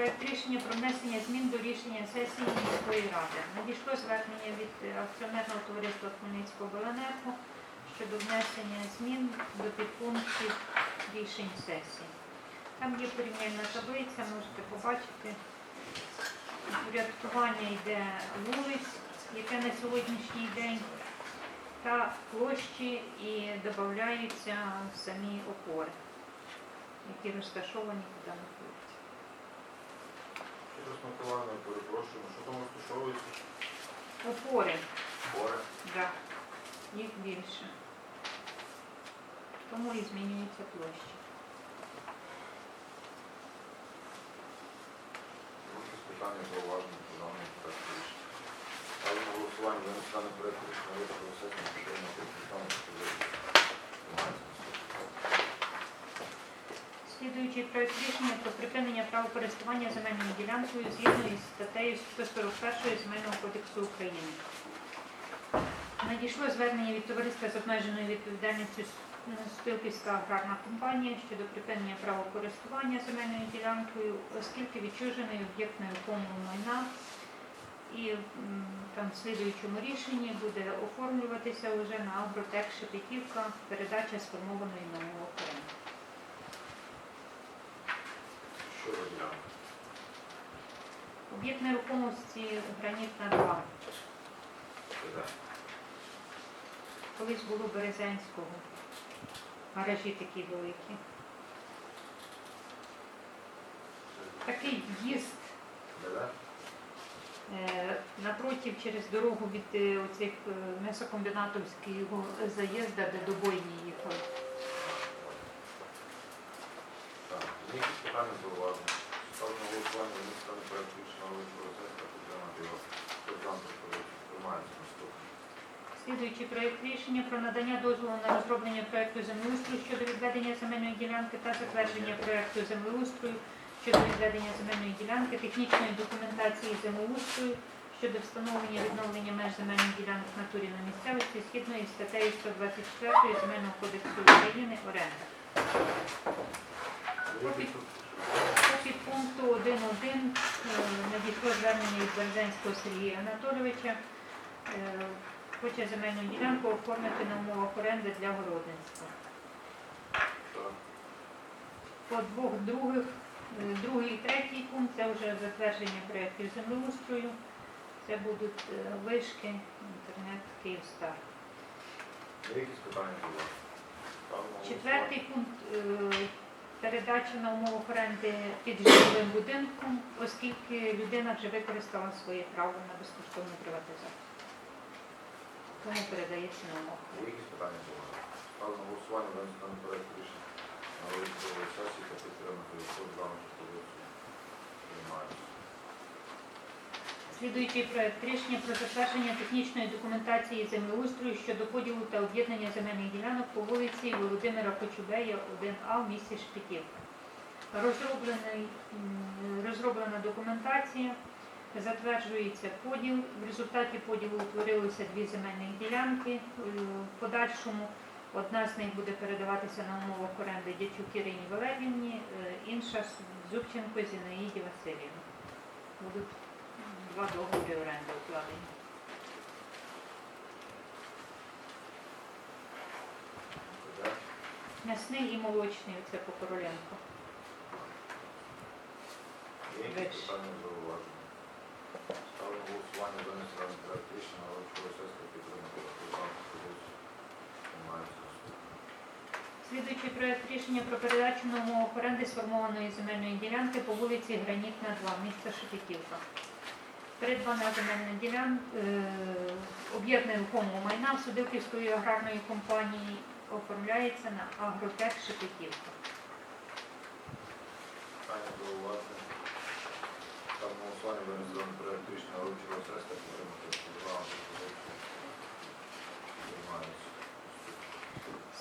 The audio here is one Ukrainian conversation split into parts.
проект рішення про внесення змін до рішення сесії міської ради. Надійшло звернення від е, акціонерного товариства Хмельницького Беленерго щодо внесення змін до підпунктів рішень сесії. Там є порівняльна таблиця, можете побачити. Упорядкування йде вулиць, яке на сьогоднішній день, та площі і додаються самі опори, які розташовані по даних вулиць. Через Миколаївна, перепрошуємо, що там розташовується? Опори, Горе. да, їх більше. Тому і змінюється площа. Якісь питання зауваження по даному проекту рішення. Ставлю на голосування за національний проект рішення випадку сесії підтримати питання Слідуючий проект рішення про припинення права користування земельною ділянкою згідно із статтею 141 Земельного кодексу України. Надійшло звернення від товариства з обмеженою відповідальністю Спілківська аграрна компанія щодо припинення права користування земельною ділянкою, оскільки відчужений об'єкт нерухомого майна і там в слідуючому рішенні буде оформлюватися вже на агротек Шепетівка передача сформованої на оренду. За ділянка? Об'єкт нерухомості гранітна 2. Це? Колись було Березенського. Гаражі такі великі. Такий в'їзд е, напротив через дорогу від е, оцих е, м'ясокомбінатовського заїзда, де до бойні їхали. Так, є якісь питання зауваження. Ставлю на голосування за національний проект рішення випадку сесії підтримати його. Хто? Приймається наступне. Слідуючий проєкт рішення про надання дозволу на розроблення проєкту землеустрою щодо відведення земельної ділянки та затвердження проєкту землеустрою щодо відведення земельної ділянки, технічної документації землеустрою щодо встановлення відновлення меж земельних ділянок в натурі на місцевості згідно із статтею 124 Земельного кодексу України оренда. По підпункту 1.1 е, надійшло звернення від Березенського Сергія Анатолійовича. Е, Хоче земельну ділянку оформити на умовах оренди для городництва. По двох других, е, другий і третій пункт це вже затвердження проєктів землеустрою. Це будуть е, вишки, інтернет, Київстар. Якісь питання зауваження? Четвертий пункт передача на умовах оренди під житловим будинком, оскільки людина вже використала своє право на безкоштовну приватизацію. Тому передається на умовах. Є якісь питання зауваження? Ставлю на голосування за національний проект рішення на випадку сесії та підтримати його. Хто за пропозицію? Приймається. Слідуючий проект рішення про затвердження технічної документації землеустрою щодо поділу та об'єднання земельних ділянок по вулиці Володимира Кочубея, 1А в місті Шпитівка. Розроблена документація, затверджується поділ. В результаті поділу утворилися дві земельні ділянки. Е, В подальшому одна з них буде передаватися на умовах оренди Дячук Ірині Валерівні, е, інша Зубченко Зінаїді Васильівні. Два договори оренди укладені. М'ясний і молочний, оце по Короленко. Є якісь Вище. питання зауваження? Ставлю на голосування за національний проект рішення на випадку сесії. Слідуючий проект рішення про передачу на умовах оренди сформованої земельної ділянки по вулиці Гранітна 2, місто Шепетівка. Придбана земельна ділянка, об'єкт нерухомого майна Судилківської аграрної компанії оформляється на агротек Шепетівка. Питання. Ставлю на голосування підтримати його. Хто за пропозицію? Приймається.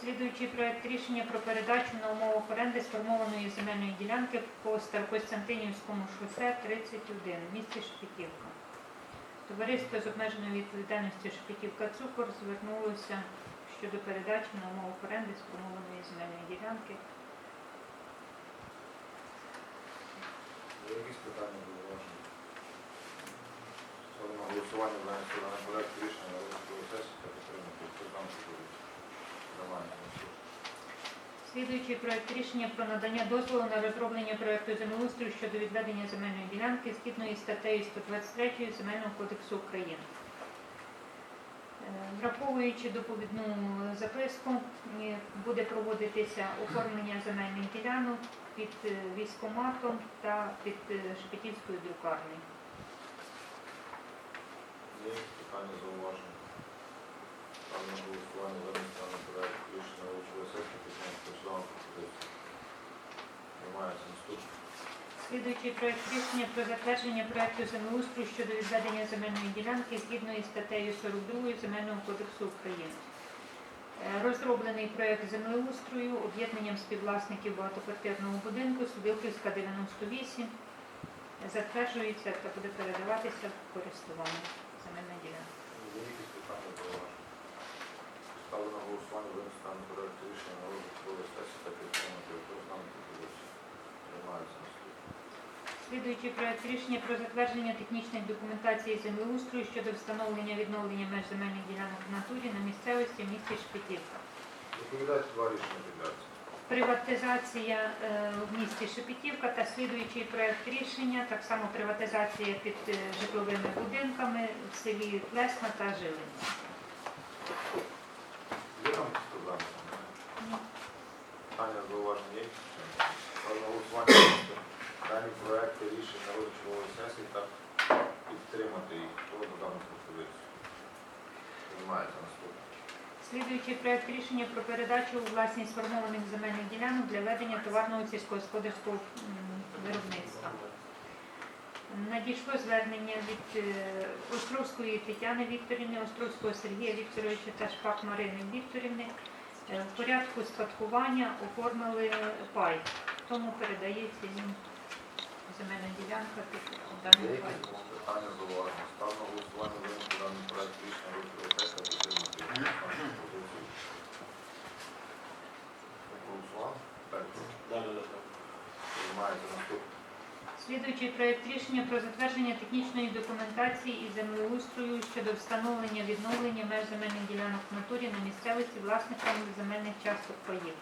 Слідуючий проект рішення про передачу на умовах оренди сформованої земельної ділянки по Старокостянтинівському шосе 31 в місті Шепетівка. Товариство з обмеженою відповідальністю Шепетівка Цукор звернулося щодо передачі на умовах оренди сформованої земельної ділянки. Якісь питання? Ставимо на голосування даний проект рішення на сесії та підтримати. Слідуючий проект рішення про надання дозволу на розроблення проекту землеустрою щодо відведення земельної ділянки згідно із статтею 123 Земельного кодексу України. Е, Враховуючи доповідну записку, е, буде проводитися оформлення земельних ділянок під е, військоматом та під Шепетівською друкарнею. Є питання зауваження? Слідуючий проект рішення про затвердження проекту землеустрою щодо відведення земельної ділянки згідно із статтею 42 Земельного кодексу України. Е, Розроблений проект землеустрою об'єднанням співвласників багатоквартирного будинку Судилківська 98 затверджується та буде передаватися в користування земельна ділянка. Є якісь питання зауваження? Ставлю на голосування винести даний проект рішення на розгляд сесії та підтримати. Дану пропозицію? Приймається. Наступне. Слідуючий проект рішення про затвердження технічної документації землеустрою щодо встановлення відновлення меж земельних ділянок в натурі на місцевості в місті Шпитівка. Доповідайте два рішення підляться. Приватизація е, в місті Шепетівка та слідуючий проект рішення, так само приватизація під е, житловими будинками в селі Плесна та Жилині. Є там проблеми? Питання зауваження є? Ставлю на голосування винести дані проекти рішень на розгляд сесії та підтримати їх. Хто за дану пропозицію? Приймається. Наступне. Слідуючий проект рішення про передачу у власність сформованих земельних ділянок для ведення товарного сільськогосподарського виробництва. Надійшло звернення від е, Островської Тетяни Вікторівни, Островського Сергія Вікторовича та Шпак Марини Вікторівни. Е, В порядку спадкування оформили пай, тому передається їм земельна ділянка під даний пай. питання? Ставлю на голосування винести даний проект рішення та підтримати? Проголосували? Так. Приймається. Наступне. Слідуючий проект рішення про затвердження технічної документації і землеустрою щодо встановлення відновлення меж земельних ділянок в натурі на місцевості власниками земельних часток паїв.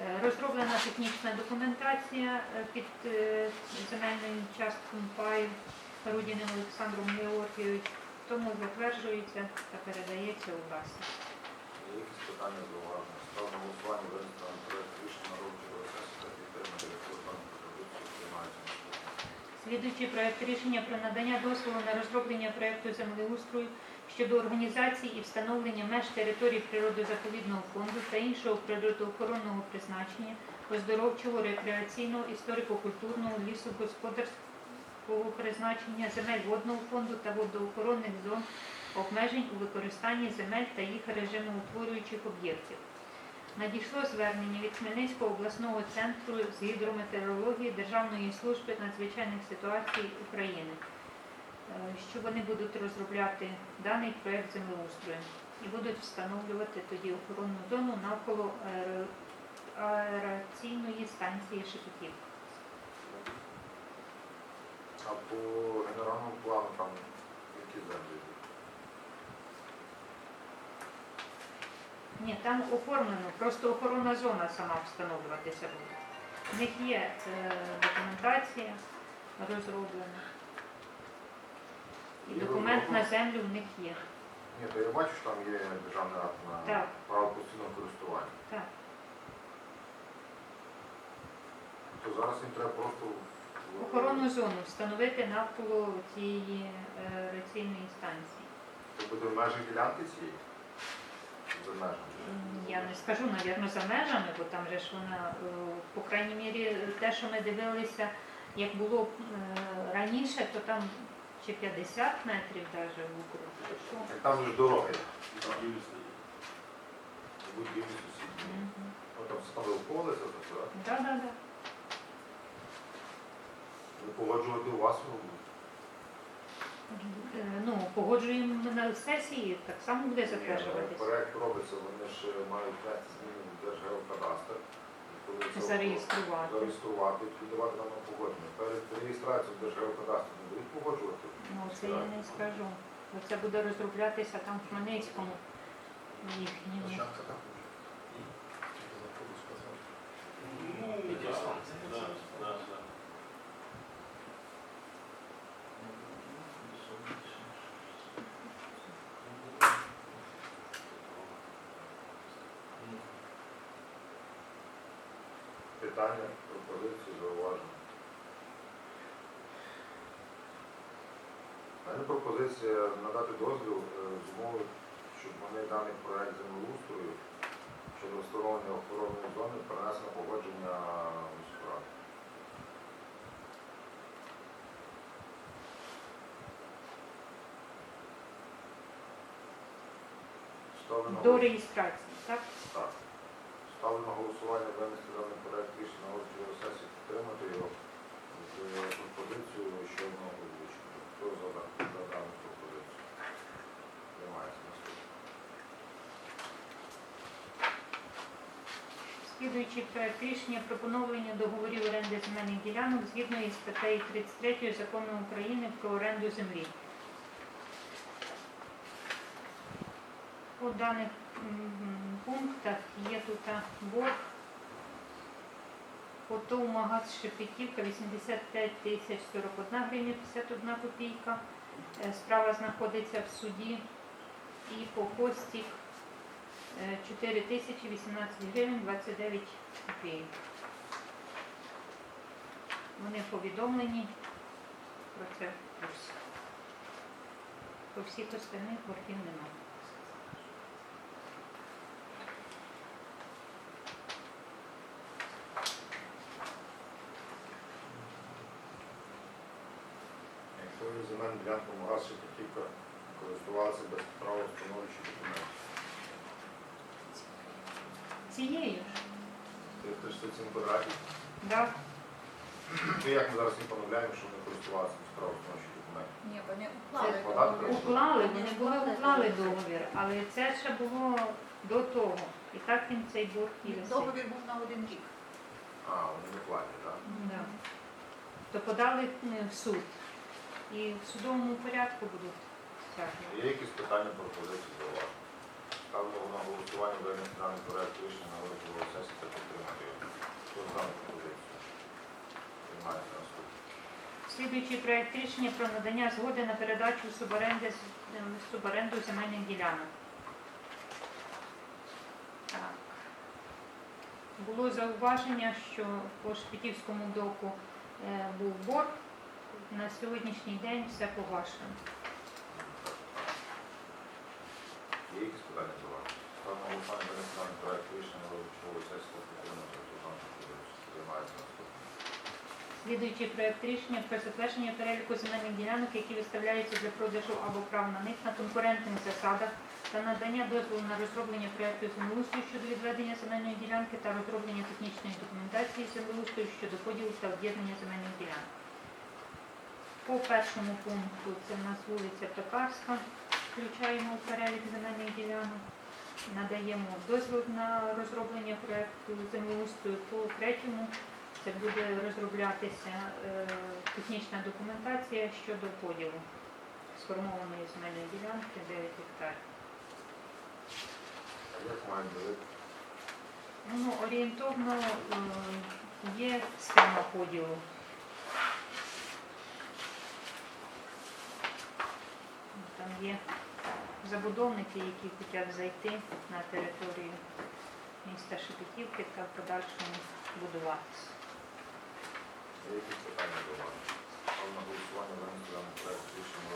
Е, Розроблена технічна документація е, під е, земельним частком паю Рудіним Олександром Георгійовичем, тому затверджується та передається у власність. Якісь питання зауваження? Ставлю голосування винести даний проект рішення на розгляд сесії та підтримати їх. Хто за дану пропозицію? Приймається. Наступне. Слідуючий проект рішення про надання дозволу на розроблення проекту землеустрою щодо організації і встановлення меж територій природозаповідного фонду та іншого природоохоронного призначення, оздоровчого, рекреаційного, історико-культурного, лісогосподарського призначення, земель водного фонду та водоохоронних зон, обмежень у використанні земель та їх режимоутворюючих об'єктів. Надійшло звернення від Хмельницького обласного центру з гідрометеорології Державної служби надзвичайних ситуацій України, е, що вони будуть розробляти даний проект землеустрою і будуть встановлювати тоді охоронну зону навколо аераційної станції Шепетів. А по генеральному плану там які землі? Ні, там оформлено, просто охоронна зона сама встановлюватися буде. В них є е, документація розроблена. І документ на землю в них є. Ні, то я бачу, що там є державний акт на Так. право постійного користування. Так. То зараз їм треба просто в- Охоронну зону встановити навколо цієї е, раційної станції. Це буде в межах ділянки цієї? За межами. Я не скажу, навірно, за межами, бо там же ж вона, е, по крайній мірі, те, що ми дивилися, як було е, раніше, то там чи 50 метрів навіть в округ. Так там вже дороги. Будівлі сусідні. Там ставили поле за так? Да, да. Ви погоджувати у вас ну, Е, Ну, погоджуємо на сесії, так само буде затверджуватися. Проект робиться, вони ж мають внести зміни в Держгеокадастр. коли це Зареєструвати. зареєструвати, піддавати нам на погодження. Перед реєстрацією Держгеокадастру не будуть погоджувати. Ну, це я не скажу. Бо це буде розроблятися там в Хмельницькому їхньому. Питання, пропозиції, зауваження. У мене пропозиція надати дозвіл е, з умови, щоб вони даний проект землеустрою щодо встановлення охоронної зони перенесли на погодження міської ради. До реєстрації, так? так. Ставлю на голосування винести даний проект рішення на розгляд сесії, підтримати його з пропозицією ще одного озвучення. Хто за, да- за дану пропозицію? Приймається наступне. Слідуючий проект рішення про поновлення договорів оренди земельних ділянок згідно із статтею 33 Закону України про оренду землі. По даних пунктах є тут борг. По ТОВ «Магаз Шепетівка 85 тисяч 41 гривня 51 копійка. Е, Справа знаходиться в суді. І по Костік 4 тисячі 18 гривень 29 копійок. Вони повідомлені про це в курсі. По всіх остальних боргів немає. Якщо ви земельну ділянку магаз ще тільки користувалися без права встановлюючи документів. Цією ж, 367 квадратів. да? Ну як ми зараз не поновляємо, що вони користувалися права встановлюючи документів? Ні, вони уклали. Це Уклали, вони були уклали договір, але це ще було до того. І так він цей борг і. Договір був на один рік. А, вони не платять, так? Да. То подали е, в суд. І в судовому порядку будуть стягнути. Є якісь питання пропозиції до вас? Ставлю на голосування винести даний проект рішення на розгляд сесії та підтримати його. Хто за пропозицію? Приймається наступне. Слідуючий проект рішення про надання згоди на передачу суборенди, з- е, суборенду земельних ділянок. Було зауваження, що по Шпитівському доку е, був борг. На сьогоднішній день все погашено. Є якісь питання до вас? Даний проект рішення розгляд сесії підтримати його. Хто за дану пропозицію? Приймається наступне. Слідуючий проект рішення про затвердження переліку земельних ділянок, які виставляються для продажу або прав на них на конкурентних засадах та надання дозволу на розроблення проекту землеустрою щодо відведення земельної ділянки та розроблення технічної документації землеустрою щодо поділу та об'єднання земельних ділянок. По першому пункту це в нас вулиця Токарська, включаємо в перелік земельних ділянок. Надаємо дозвіл на розроблення проекту землеустрою. По третьому це буде розроблятися е, технічна документація щодо поділу сформованої земельної ділянки 9 гектарів. А як? Ну, орієнтовно е, є схема поділу. Там є забудовники, які хочуть зайти на територію міста Шепетівки та в подальшому будуватися. Є питання до вас? Ставлю на голосування винести даний проект рішення.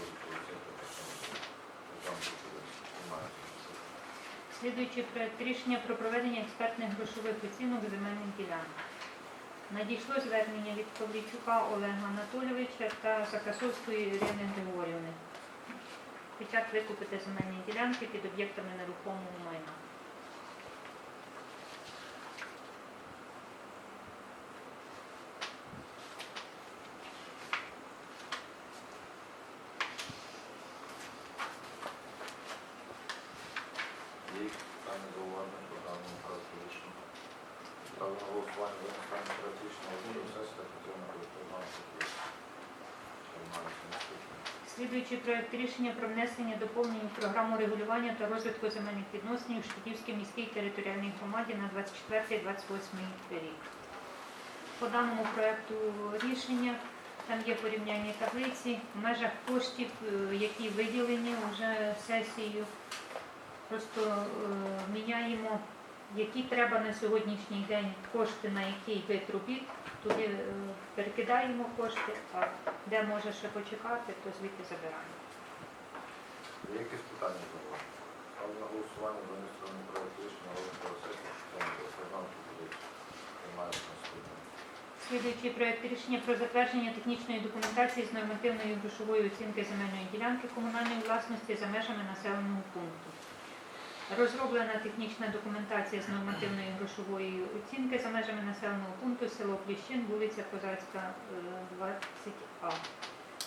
Слідуючий проект рішення про проведення експертних грошових оцінок земельних ділянок. Надійшло звернення від Павлічука Олега Анатолійовича та Закасовської Ірини Григорівни. Хочуть викупити земельні ділянки під об'єктами нерухомого майна. Є якісь питання зауваження до даного проекту рішення? Ставлю на голосування Слідуючий проект рішення про внесення доповнень програму регулювання та розвитку земельних відносин у Шпитівській міській територіальній громаді на 24-28 рік. По даному проекту рішення там є порівняння таблиці в межах коштів, е, які виділені вже сесією. Просто е, міняємо, які треба на сьогоднішній день кошти на який вид робіт, туди е, перекидаємо кошти, а де може ще почекати, то звідти забираємо. Є якісь питання до вас? Ставлю на голосування зареєстрований проект рішення розгляду сесії підтримати програму пропозицію. Приймається наступне. Слідуючий проект рішення про затвердження технічної документації з нормативної грошової оцінки земельної ділянки комунальної власності за межами населеного пункту. Розроблена технічна документація з нормативної грошової оцінки за межами населеного пункту село Пліщин, вулиця Козацька, е, 20А.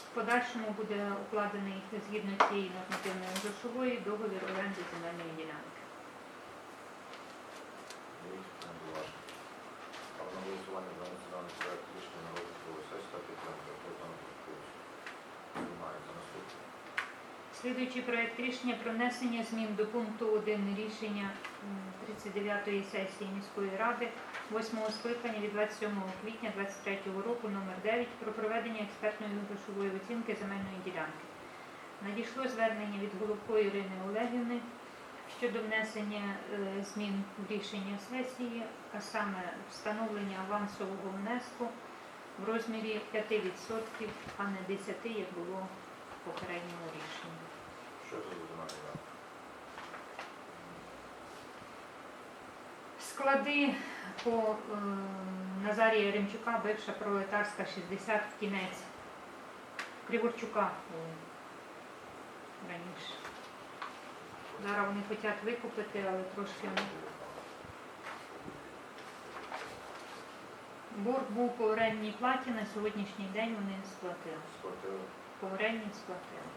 В подальшому буде укладений згідно цієї нормативної грошової договір оренди земельної ділянки. Є якісь питання до вас? Ставлю на голосування зареєстрований проект рішення на розгляду сесії та підтримати програму пропозицію. Приймається наступне. Слідуючий проект рішення про внесення змін до пункту 1 рішення 39-ї сесії міської ради 8 скликання від 27 квітня 2023 року номер 9 про проведення експертної грошової оцінки земельної ділянки. Надійшло звернення від Головко Ірини Олегівни щодо внесення е, змін в рішення сесії, а саме встановлення авансового внеску в розмірі 5%, а не 10%, як було в попередньому рішенні. Що це за земельна? Склади по е, Назарія Ремчука, бивша пролетарська 60 в кінець. Криворчука раніше. Зараз вони хочуть викупити, але трошки борг був по орендній платі, на сьогоднішній день вони сплатили. Сплатили. Орендній сплатили.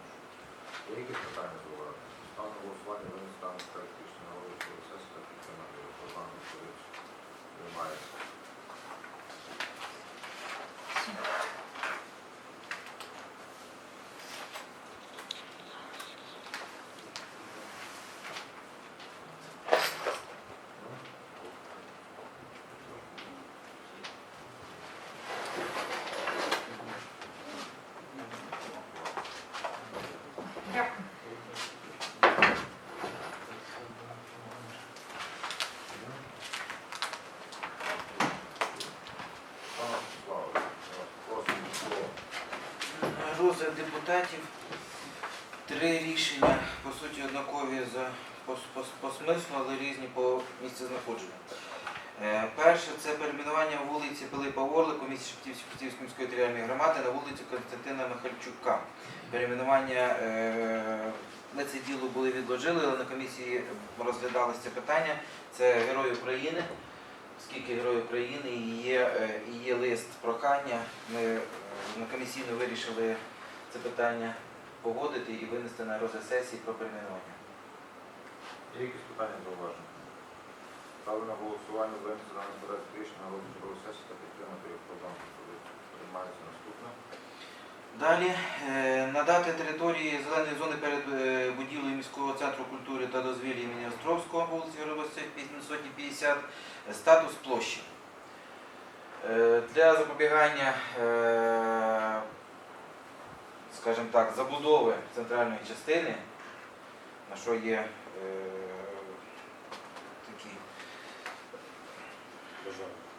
Є питання до вас? Голосування вони стануть рішення на розгляду сесії та підтримати програму пропозицію. Приймається. Дякую. Пане Слава, просимо слово. Розгляд депутатів. Три рішення, по суті, однакові за, по, по, по смислу, але різні по місцю знаходження. Е, перше це перейменування вулиці Пилипа Орлика, місті Шептівської міської територіальної громади на вулицю Константина Михальчука. Перейменування е, ми це діло були відложили, але на комісії розглядалося це питання. Це Герой України. Оскільки Герой України і є, е, і є лист прохання, ми е, на комісійно вирішили це питання погодити і винести на розгляд сесії про перейменування. Є якісь питання зауваження? Ставлю на голосування винести даний проект рішення на розгляд сесії та підтримати його програму. Приймається наступне. Далі е, надати території зеленої зони перед е, будівлею міського центру культури та дозвілля імені Островського, вулиці Горобовця, 550, статус площі. Е, Для запобігання, скажімо так, забудови центральної частини, на що є е, такі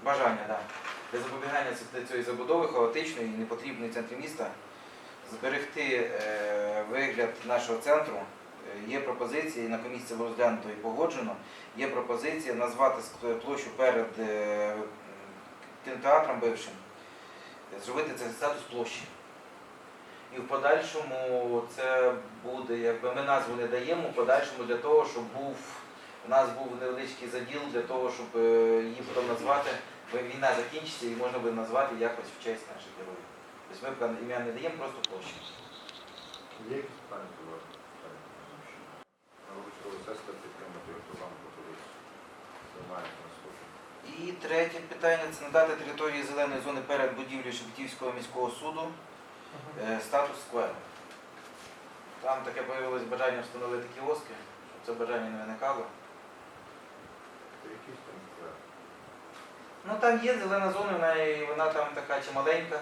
бажання, да. Для запобігання цієї забудови хаотичної і непотрібної центрі міста зберегти е, вигляд нашого центру. Е, Є пропозиції, на комісії було розглянуто і погоджено. Є пропозиція назвати площу перед е, кінотеатром бившим, зробити це статус площі. І в подальшому це буде, якби ми назву не даємо, в подальшому для того, щоб був у нас був невеличкий заділ для того, щоб е, її потім назвати, бо війна закінчиться і можна буде назвати якось в честь наших героїв. Тобто ми ім'я не даємо, просто площу. Є якісь питання підтримати програму пропозицію. Приймається. І третє питання це надати території зеленої зони перед будівлею Шептівського міського суду статус скверу. Там таке появилось бажання встановити кіоски, щоб це бажання не виникало. Ну там є зелена зона, вона, і вона там така чималенька.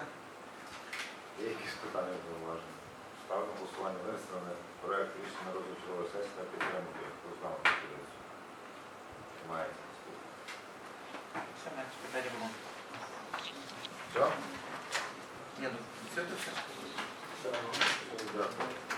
Є якісь питання зауваження? Ставлю на голосування винесене проект рішення на чергової сесії та підтримати роздану пропозицію. Приймається наступне. Все, менше питання було. Все? Ні, ну все це все. Дякую.